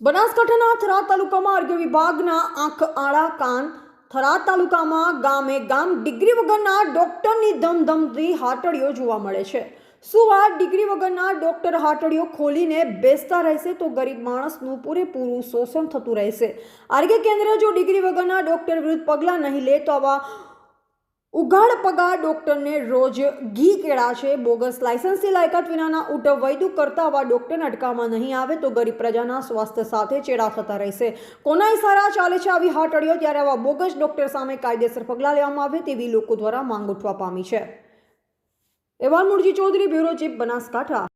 બનાસકાંઠાના થરાદ તાલુકામાં આરોગ્ય વિભાગના આંખ આળા કાન, થરાદ તાલુકામાં ગામે ગામ ડિગ્રી વગરના ડોક્ટરની ધમધમતી હાટડીઓ જોવા મળે છે. શું આ ડિગ્રી વગરના ડોક્ટર હાટડીઓ ખોલીને બેસતા રહેશે તો ગરીબ માણસનું પૂરેપૂરું શોષણ થતું રહેશે. આરોગ્ય કેન્દ્ર જો ડિગ્રી વગરના ડોક્ટર વિરુદ્ધ પગલાં નહીં લે તો આવા ઉઘાડ પગાર ડોક્ટરને રોજ ઘી કેળા છે. બોગસ લાયસન્સથી લાયકાત વિનાના ઉટવ વૈદુ કરતા આવા ડોક્ટરને અટકાવવામાં નહીં આવે તો ગરીબ પ્રજાના સ્વાસ્થ્ય સાથે ચેડા થતા રહેશે. કોના ઇશારા ચાલે છે આવી હાટડીઓ? ત્યારે આવા બોગસ ડોક્ટર સામે કાયદેસર પગલાં લેવામાં આવે તેવી લોકો દ્વારા માંગ ઉઠવા પામી છે. એવાન મુરજી ચૌધરી, બ્યુરો ચીફ બનાસકાંઠા.